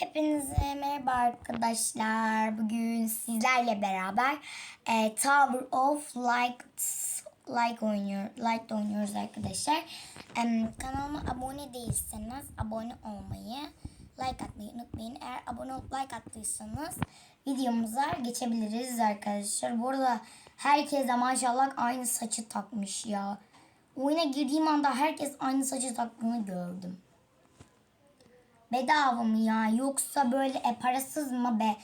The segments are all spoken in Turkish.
Hepinize merhaba arkadaşlar. Bugün sizlerle beraber e, Tower of Light like oynuyor, Light oynuyoruz arkadaşlar. Em, kanalıma abone değilseniz abone olmayı, like atmayı unutmayın. Eğer abone olup like attıysanız videomuza geçebiliriz arkadaşlar. Bu arada herkes de maşallah aynı saçı takmış ya. Oyuna girdiğim anda herkes aynı saçı taktığını gördüm. Bedava mı ya yoksa böyle e, parasız mı be?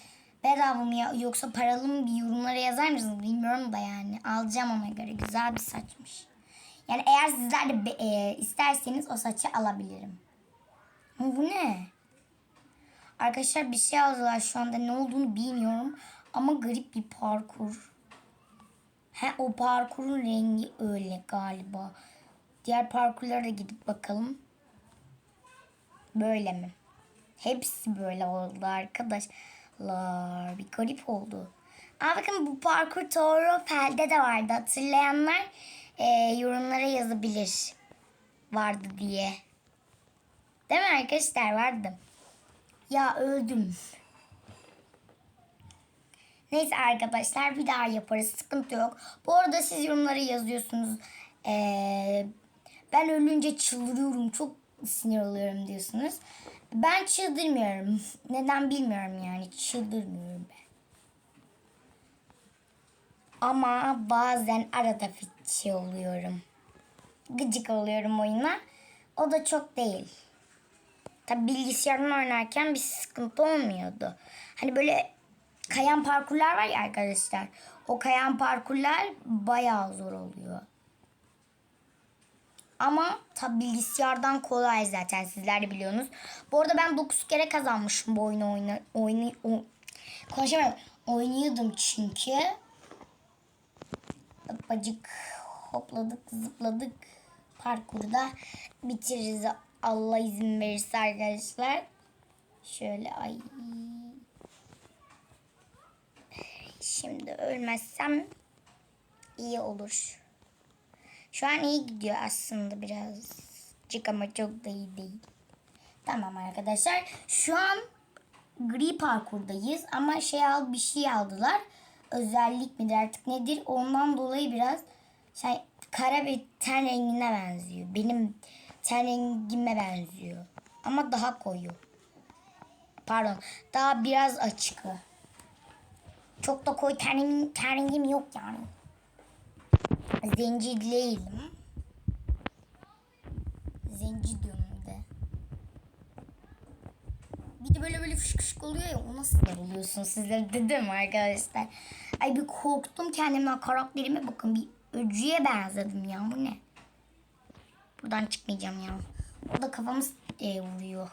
Bedava mı ya yoksa paralı mı bir yorumlara yazar mısınız bilmiyorum da yani. Alacağım ona göre güzel bir saçmış. Yani eğer sizler de be- e, isterseniz o saçı alabilirim. Ama bu ne? Arkadaşlar bir şey aldılar şu anda ne olduğunu bilmiyorum. Ama garip bir parkur. He o parkurun rengi öyle galiba. Diğer parkurlara da gidip bakalım. Böyle mi? Hepsi böyle oldu arkadaşlar. Bir garip oldu. Aa bakın bu parkur Toro Fel'de de vardı. Hatırlayanlar e, yorumlara yazabilir. Vardı diye. Değil mi arkadaşlar? Vardı. Ya öldüm. Neyse arkadaşlar bir daha yaparız. Sıkıntı yok. Bu arada siz yorumlara yazıyorsunuz. Ee, ben ölünce çıldırıyorum. Çok sinir oluyorum diyorsunuz. Ben çıldırmıyorum. Neden bilmiyorum yani. Çıldırmıyorum ben. Ama bazen arada fitçi oluyorum. Gıcık oluyorum oyuna. O da çok değil. Tabi bilgisayardan oynarken bir sıkıntı olmuyordu. Hani böyle kayan parkurlar var ya arkadaşlar. O kayan parkurlar bayağı zor oluyor. Ama tabi bilgisayardan kolay zaten sizler de biliyorsunuz. Bu arada ben 9 kere kazanmışım bu oyunu oyna, oyunu o, konuşamıyorum. Oynuyordum çünkü. Bacık hopladık zıpladık parkurda bitiririz Allah izin verirse arkadaşlar. Şöyle ay. Şimdi ölmezsem iyi olur. Şu an iyi gidiyor aslında birazcık ama çok da iyi değil. Tamam arkadaşlar. Şu an gri parkurdayız ama şey al bir şey aldılar. Özellik midir artık nedir? Ondan dolayı biraz şey kara ve ten rengine benziyor. Benim ten rengime benziyor. Ama daha koyu. Pardon. Daha biraz açık. Çok da koyu ten, ten rengim yok yani. Zenci değilim. Zenci diyorum de. Bir de böyle böyle fışk fışk oluyor ya ona sinir oluyorsunuz sizler dedim arkadaşlar. Ay bir korktum kendimden karakterime bakın bir öcüye benzedim ya bu ne? Buradan çıkmayacağım ya. O da kafamı e, vuruyor.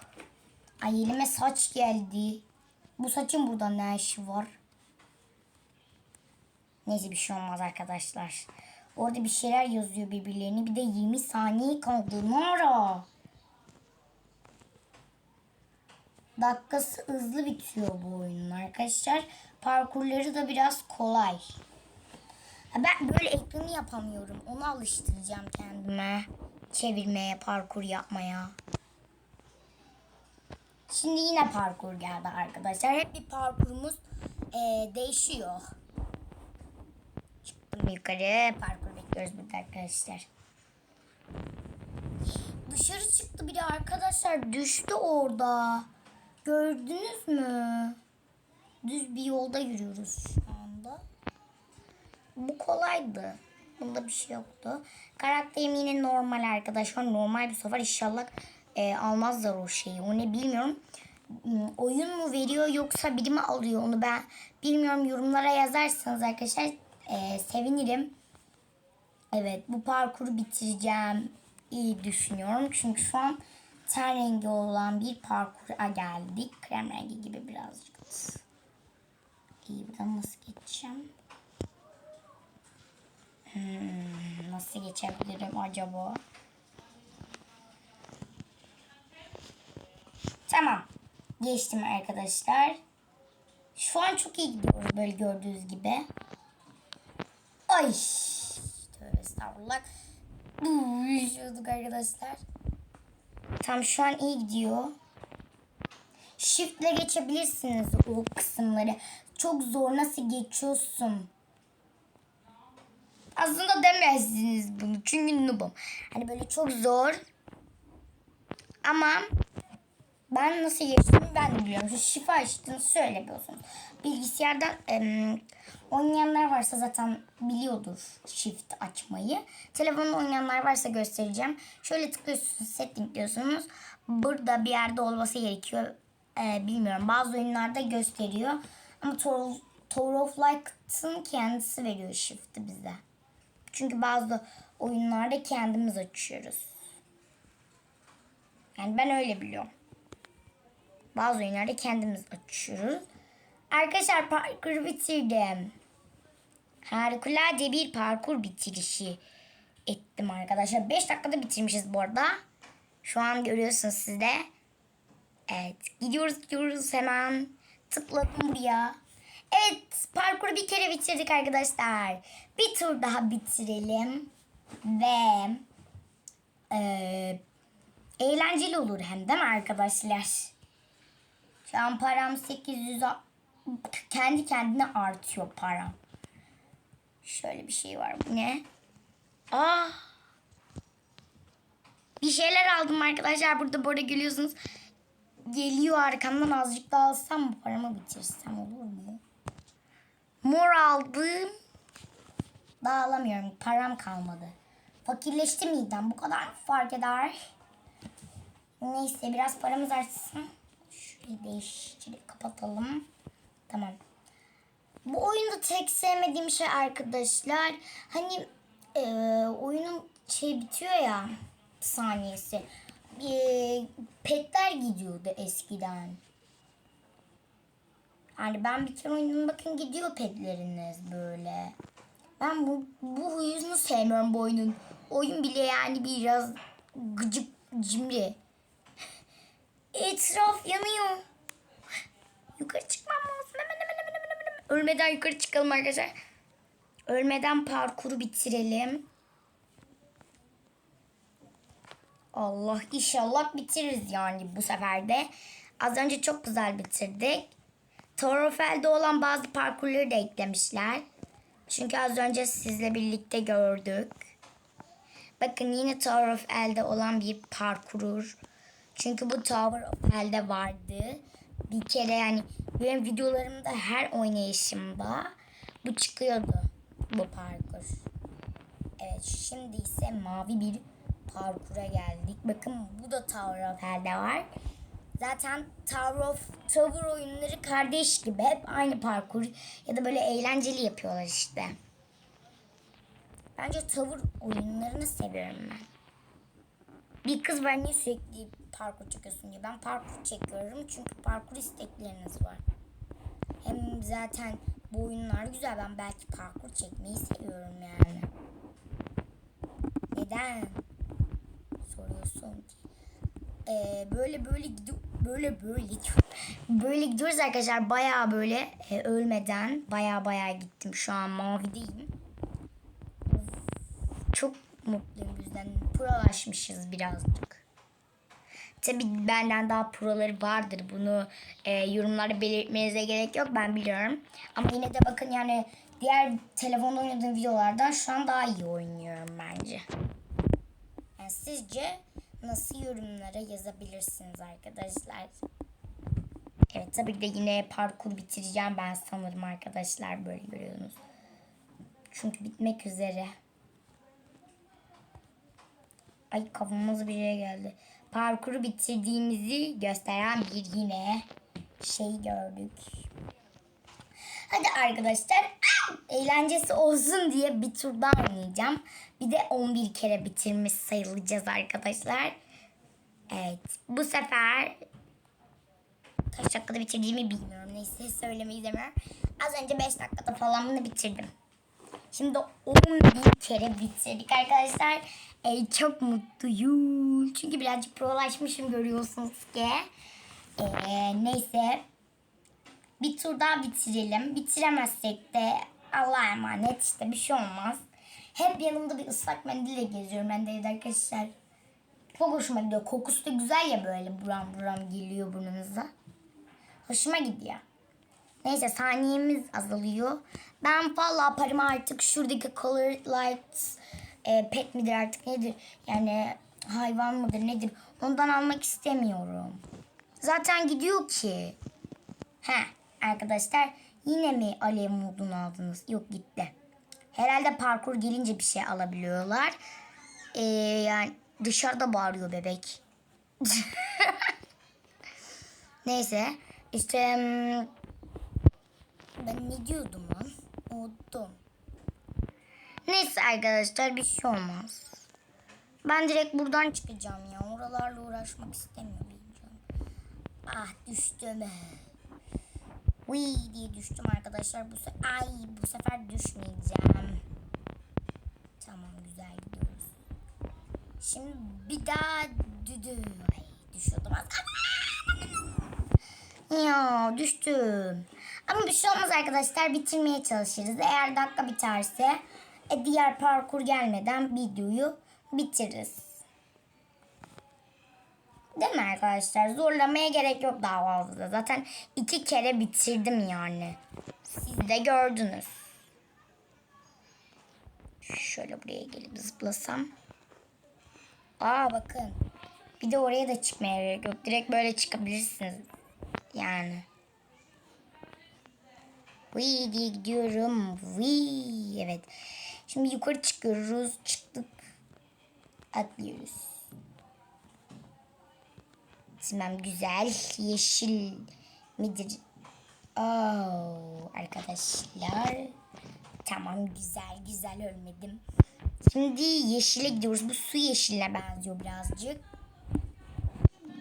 Ay elime saç geldi. Bu saçın burada ne işi var? Neyse bir şey olmaz arkadaşlar. Orada bir şeyler yazıyor birbirlerini. Bir de 20 saniye kaldı. Ne ara? Dakikası hızlı bitiyor bu oyunun arkadaşlar. Parkurları da biraz kolay. Ben böyle ekranı yapamıyorum. Onu alıştıracağım kendime. Çevirmeye, parkur yapmaya. Şimdi yine parkur geldi arkadaşlar. Hep bir parkurumuz eee, değişiyor. Çıktım yukarı. Parkur bekliyoruz burada arkadaşlar. Dışarı çıktı biri arkadaşlar. Düştü orada. Gördünüz mü? Düz bir yolda yürüyoruz şu anda. Bu kolaydı. Bunda bir şey yoktu. Karakterim yine normal arkadaşlar. Normal bir sefer inşallah e, almazlar o şeyi. O ne bilmiyorum. Hmm, Oyun mu veriyor yoksa biri mi alıyor onu ben bilmiyorum. Yorumlara yazarsanız arkadaşlar e, sevinirim. Evet bu parkuru bitireceğim iyi düşünüyorum. Çünkü şu an ten rengi olan bir parkura geldik. Krem rengi gibi birazcık. İyi buradan nasıl geçeceğim? Hmm, nasıl geçebilirim acaba? Tamam. Geçtim arkadaşlar. Şu an çok iyi gidiyoruz böyle gördüğünüz gibi. Ay. Tövbe estağfurullah. Uuu, Düşüyorduk arkadaşlar. Tam şu an iyi gidiyor. Shift'le geçebilirsiniz o kısımları. Çok zor nasıl geçiyorsun? Aslında demezsiniz bunu çünkü noobum. Hani böyle çok zor. Ama ben nasıl geçtiğimi ben biliyorum. Şu şifa açtığını söylemiyorsunuz. Bilgisayardan oynayanlar varsa zaten biliyordur shift açmayı. Telefonda oynayanlar varsa göstereceğim. Şöyle tıklıyorsunuz, setting diyorsunuz. Burada bir yerde olması gerekiyor. Ee, bilmiyorum. Bazı oyunlarda gösteriyor. Ama Tower, Tower of Light'ın kendisi veriyor shift'i bize. Çünkü bazı oyunlarda kendimiz açıyoruz. Yani ben öyle biliyorum. Bazı oyunlarda kendimiz açıyoruz. Arkadaşlar parkur bitirdim. Harikulade bir parkur bitirişi ettim arkadaşlar. 5 dakikada bitirmişiz bu arada. Şu an görüyorsunuz siz de. Evet gidiyoruz gidiyoruz hemen. Tıkladım buraya. Evet parkuru bir kere bitirdik arkadaşlar. Bir tur daha bitirelim. Ve eee eğlenceli olur hem değil mi arkadaşlar? Şu an param 800 a- kendi kendine artıyor param. Şöyle bir şey var. Bu ne? Aa! Bir şeyler aldım arkadaşlar. Burada burada gülüyorsunuz. Geliyor arkamdan azıcık daha alsam paramı bitirsem olur mu? Mor aldım. Daha alamıyorum. Param kalmadı. Fakirleşti midem. Bu kadar mı fark eder? Neyse biraz paramız artsın. Şurayı değiştirip kapatalım. Tamam. Bu oyunda tek sevmediğim şey arkadaşlar. Hani e, oyunun şey bitiyor ya saniyesi. E, petler gidiyordu eskiden. Yani ben bir kere oynadım bakın gidiyor petleriniz böyle. Ben bu, bu huyunu sevmiyorum bu oyunun. Oyun bile yani biraz gıcık cimri. Etraf yanıyor. Yukarı çıkmam lazım. Hemen hemen. Ölmeden yukarı çıkalım arkadaşlar. Ölmeden parkuru bitirelim. Allah inşallah bitiririz yani bu sefer de. Az önce çok güzel bitirdik. Torofelde olan bazı parkurları da eklemişler. Çünkü az önce sizle birlikte gördük. Bakın yine Tower of Hell'de olan bir parkurur. Çünkü bu Tower of Hell'de vardı. Bir kere yani benim videolarımda her oynayışımda bu çıkıyordu. Bu parkur. Evet şimdi ise mavi bir parkura geldik. Bakın bu da Tower of Hell'de var. Zaten Tower of Tower oyunları kardeş gibi hep aynı parkur ya da böyle eğlenceli yapıyorlar işte. Bence tavır oyunlarını seviyorum ben. Bir kız var niye sürekli parkur çekiyorsun diyor. Ben parkur çekiyorum çünkü parkur istekleriniz var. Hem zaten bu oyunlar güzel. Ben belki parkur çekmeyi seviyorum yani. Neden? Soruyorsun. Ee, böyle böyle gidiyor. Böyle böyle böyle gidiyoruz arkadaşlar. Bayağı böyle e, ölmeden bayağı bayağı gittim. Şu an mavideyim. Çok mutluyum bizden. Prolaşmışız birazcık. Tabi benden daha proları vardır. Bunu e, yorumlarda belirtmenize gerek yok. Ben biliyorum. Ama yine de bakın yani diğer telefonda oynadığım videolardan şu an daha iyi oynuyorum bence. Yani sizce nasıl yorumlara yazabilirsiniz arkadaşlar? Evet tabii ki de yine parkur bitireceğim ben sanırım arkadaşlar böyle görüyorsunuz. Çünkü bitmek üzere. Ay kafamız bir yere geldi. Parkuru bitirdiğimizi gösteren bir yine şey gördük. Hadi arkadaşlar eğlencesi olsun diye bir tur daha oynayacağım. Bir de 11 kere bitirmiş sayılacağız arkadaşlar. Evet bu sefer kaç dakikada bitirdiğimi bilmiyorum. Neyse söylemeyi demiyorum. Az önce 5 dakikada falan bunu bitirdim. Şimdi 11 kere bitirdik arkadaşlar. Ee, çok mutluyum. Çünkü birazcık prolaşmışım görüyorsunuz ki. Ee, neyse. Bir tur daha bitirelim. Bitiremezsek de Allah'a emanet işte bir şey olmaz. Hep yanımda bir ıslak mendille geziyorum ben de arkadaşlar. Çok hoşuma gidiyor. Kokusu da güzel ya böyle buram buram geliyor burnunuza. Hoşuma gidiyor. Neyse saniyemiz azalıyor. Ben valla paramı artık şuradaki colored lights e, pet midir artık nedir? Yani hayvan mıdır nedir? Ondan almak istemiyorum. Zaten gidiyor ki. He arkadaşlar yine mi alev modunu aldınız? Yok gitti. Herhalde parkur gelince bir şey alabiliyorlar. Ee, yani dışarıda bağırıyor bebek. Neyse işte hmm, ben ne diyordum lan? Unuttum. Neyse arkadaşlar bir şey olmaz. Ben direkt buradan çıkacağım ya. Oralarla uğraşmak istemiyorum. Ah düştüm. Uy diye düştüm arkadaşlar. Bu se- Ay bu sefer düşmeyeceğim. Tamam güzel gidiyoruz. Şimdi bir daha düdü. Düşüyordum az. Ya düştüm. Ama bir şey olmaz arkadaşlar. Bitirmeye çalışırız. Eğer dakika biterse e, diğer parkur gelmeden videoyu bitiririz. Değil mi arkadaşlar? Zorlamaya gerek yok daha fazla. Zaten iki kere bitirdim yani. Siz de gördünüz. Şöyle buraya gelip zıplasam. Aa bakın. Bir de oraya da çıkmaya gerek yok. Direkt böyle çıkabilirsiniz. Yani. Vii diye gidiyorum. Vii. Evet. Şimdi yukarı çıkıyoruz. Çıktık. Atlıyoruz. Tamam güzel. Yeşil midir? Oo, arkadaşlar. Tamam güzel güzel ölmedim. Şimdi yeşile gidiyoruz. Bu su yeşiline benziyor birazcık.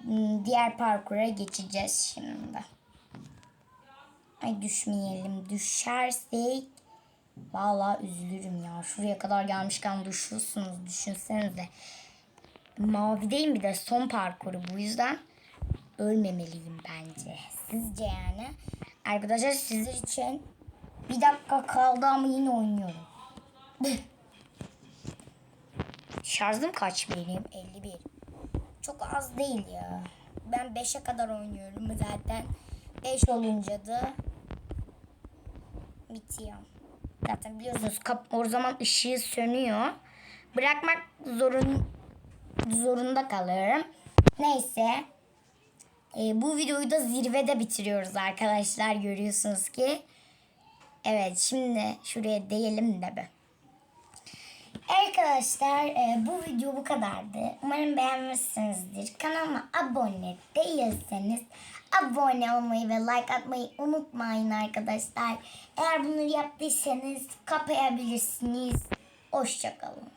Hmm, Diğer parkura geçeceğiz şimdi. Ay düşmeyelim. Düşersek vallahi üzülürüm ya. Şuraya kadar gelmişken düşüyorsunuz. Düşünsenize. Mavideyim bir de son parkuru. Bu yüzden ölmemeliyim bence. Sizce yani? Arkadaşlar sizler için bir dakika kaldı ama yine oynuyorum. Şarjım kaç benim? 51. Çok az değil ya. Ben 5'e kadar oynuyorum zaten. 5 olunca da bitiyor. Zaten biliyorsunuz kap o zaman ışığı sönüyor. Bırakmak zorun zorunda kalıyorum. Neyse. Ee, bu videoyu da zirvede bitiriyoruz arkadaşlar. Görüyorsunuz ki. Evet şimdi şuraya değelim de be. Arkadaşlar e, bu video bu kadardı. Umarım beğenmişsinizdir. Kanalıma abone değilseniz abone olmayı ve like atmayı unutmayın arkadaşlar. Eğer bunları yaptıysanız kapayabilirsiniz. Hoşçakalın.